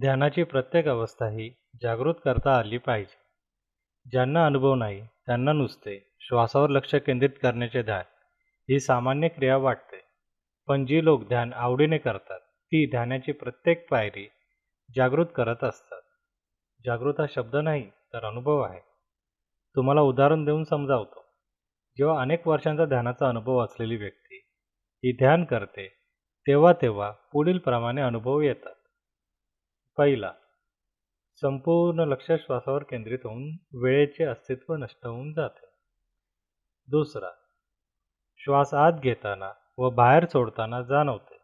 ध्यानाची प्रत्येक अवस्था ही जागृत करता आली पाहिजे. ज्यांना अनुभव नाही त्यांना नुसते श्वासावर लक्ष केंद्रित करण्याचे ध्यान ही सामान्य क्रिया वाटते. पण जी लोक ध्यान आवडीने करतात ती ध्यानाची प्रत्येक पायरी जागृत करत असतात. जागृत हा शब्द नाही तर अनुभव आहे. तुम्हाला उदाहरण देऊन समजावतो. जेव्हा अनेक वर्षांचा ध्यानाचा अनुभव असलेली व्यक्ती ही ध्यान करते तेव्हा तेव्हा पुढील प्रमाणे अनुभव येतात. पहिला संपूर्ण लक्ष श्वासावर केंद्रित होऊन वेळेचे अस्तित्व नष्ट होऊन जाते. दुसरा श्वास आत घेताना व बाहेर सोडताना जाणवते.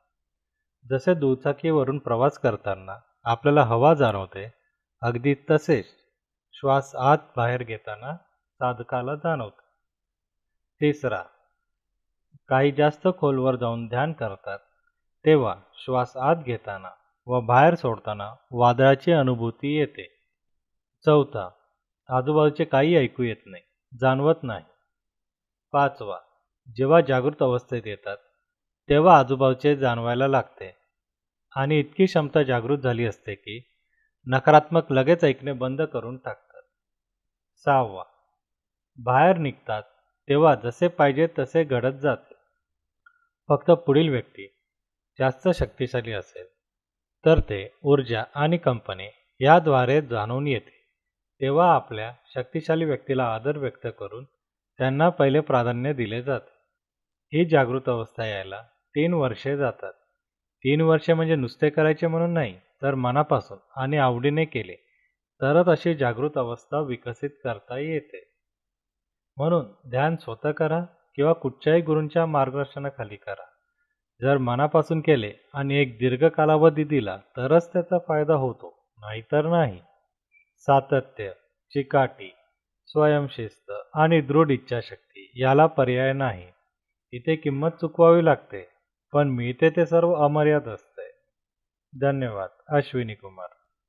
जसे दुचाकीवरून प्रवास करताना आपल्याला हवा जाणवते अगदी तसेच श्वास आत बाहेर घेताना साधकाला जाणवते. तिसरा काही जास्त खोलवर जाऊन ध्यान करतात तेव्हा श्वास आत घेताना व बाहेर सोडताना वादळाची अनुभूती येते. चौथा आजूबाजूचे काही ऐकू येत नाही जाणवत नाही. पाचवा जेव्हा जागृत अवस्थेत येतात तेव्हा आजूबाजूचे जाणवायला लागते. आणि इतकी क्षमता जागृत झाली असते की नकारात्मक लगेच ऐकणे बंद करून टाकतात. सहावा बाहेर निघतात तेव्हा जसे पाहिजे तसे घडत जाते. फक्त पुढील व्यक्ती जास्त शक्तिशाली असेल. तर ते ऊर्जा आणि कंपनी याद्वारे जाणून येते. तेव्हा आपल्या शक्तिशाली व्यक्तीला आदर व्यक्त करून त्यांना पहिले प्राधान्य दिले जाते. ही जागृत अवस्था यायला तीन वर्षे जातात. तीन वर्षे म्हणजे नुसते करायचे म्हणून नाही तर मनापासून आणि आवडीने केले. तरच अशी जागृत अवस्था विकसित करता येते. म्हणून ध्यान स्वतः करा किंवा कुठच्याही गुरूंच्या मार्गदर्शनाखाली करा. जर मनापासून केले आणि एक दीर्घ कालावधी दिला तरच त्याचा फायदा होतो. नाहीतर नाही. सातत्य चिकाटी स्वयंशिस्त आणि दृढ इच्छाशक्ती याला पर्याय नाही. इथे किंमत चुकवावी लागते पण मिळते ते सर्व अमर्याद असते. धन्यवाद. अश्विनी कुमार.